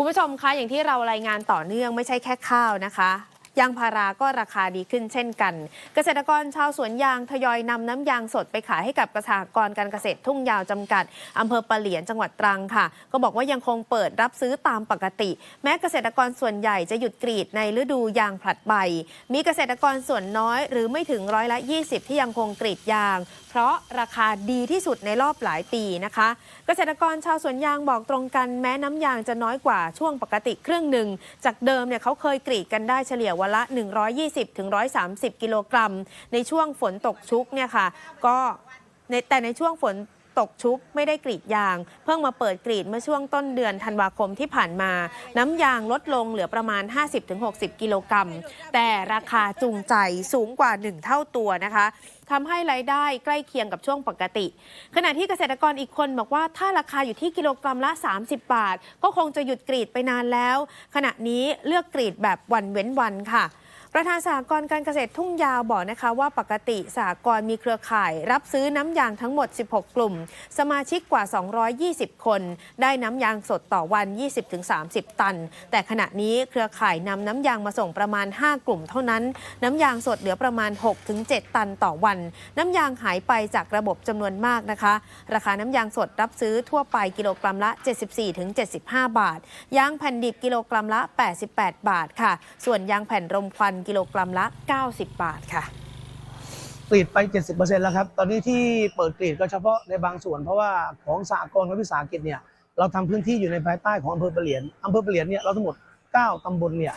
คุณผู้ชมคะอย่างที่เรารายงานต่อเนื่องไม่ใช่แค่ข้าวนะคะ ยางพาราก็ราคาดีขึ้นเช่นกัน เกษตรกรชาวสวนยางทยอยนำน้ำยางสดไปขายให้กับเกษตรกรการเกษตรทุ่งยาวจำกัดอำเภอปะเหลียนจังหวัดตรังค่ะ ก็บอกว่ายังคงเปิดรับซื้อตามปกติ แม้เกษตรกรส่วนใหญ่จะหยุดกรีดในฤดูยางผลัดใบ มีเกษตรกรส่วนน้อยหรือไม่ถึงร้อยละ 20 ที่ยังคงกรีดยาง เพราะราคาดีที่สุดในรอบหลายปีนะคะ เกษตรกรชาวสวนยางบอกตรงกันแม้น้ำยางจะน้อยกว่าช่วงปกติครึ่งหนึ่งจากเดิมเนี่ยเขาเคยกรีดกันได้เฉลี่ยวันละ 120ถึง130 กิโลกรัม ในช่วงฝนตกชุกเนี่ยค่ะ ก็ในแต่ในช่วงฝน ตกชุกไม่ได้กรีดยาง เพิ่งมาเปิดกรีดเมื่อช่วงต้นเดือนธันวาคมที่ผ่านมา น้ำยางลดลงเหลือประมาณ 50-60 กิโลกรัม แต่ราคาจูงใจสูงกว่า 1 เท่าตัวนะคะทำให้รายได้ใกล้เคียงกับช่วงปกติ ขณะที่เกษตรกรอีกคนบอกว่าถ้าราคาอยู่ที่กิโลกรัมละ 30 บาท ก็คงจะหยุดกรีดไปนานแล้ว ขณะนี้เลือกกรีดแบบวันเว้นวันค่ะ ประธานสหกรณ์การเกษตรทุ่งยาวบอกนะคะว่าปกติสหกรณ์มีเครือข่าย รับซื้อน้ำยางทั้งหมด 16 กลุ่ม สมาชิกกว่า 220 คน ได้น้ำยางสดต่อวัน 20-30 ตัน แต่ขณะนี้เครือข่ายนำน้ำยางมาส่งประมาณ 5 กลุ่มเท่านั้น น้ำยางสดเหลือประมาณ 6-7 ตันต่อวัน น้ำยางหายไปจากระบบจำนวนมากนะคะ ราคาน้ำยางสดรับซื้อทั่วไปกิโลกรัมละ 74-75 บาท ยางแผ่นดิบกิโลกรัมละ 88 บาทค่ะ ส่วนยางแผ่นรมควันกิโลกรัมละ 90 บาทค่ะกรีดไป 70%แล้วครับ ตอนนี้ที่เปิดกรีดก็เฉพาะในบางส่วน เพราะว่าของสากลและวิสาหกิจเนี่ยเราทำพื้นที่อยู่ในภายใต้ของอำเภอปะเหลียนอำเภอปะเหลียนเนี่ยเราทั้งหมด 9ตำบลเนี่ย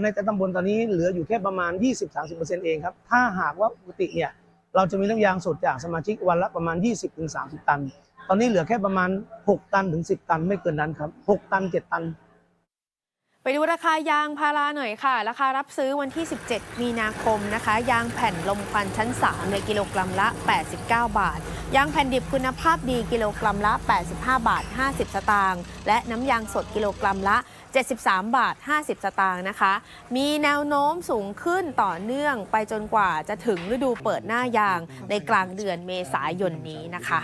ในแต่ตำบลตอนนี้เหลืออยู่แค่ประมาณ 20-30%เองครับ ถ้าหากว่าปกติเนี่ยเราจะมีน้ำยางสดจากสมาชิกวันละประมาณ 20-30 ตัน ตอนนี้เหลือแค่ประมาณ 6 ตันถึง 10 ตันไม่เกินนั้นครับ 6 ตัน 7 ตัน ไปดูราคายางพาราหน่อยค่ะ ราคารับซื้อวันที่ 17 มีนาคมนะคะ ยางแผ่นลมควันชั้น3ในกิโลกรัมละ 89 บาท ยางแผ่นดิบคุณภาพดีกิโลกรัมละ 85 บาท 50 สตางค์และน้ำยางสดกิโลกรัมละ 73 บาท 50 สตางค์นะคะ มีแนวโน้มสูงขึ้นต่อเนื่องไปจนกว่าจะถึงฤดูเปิดหน้ายางในกลางเดือนเมษายนนี้นะคะ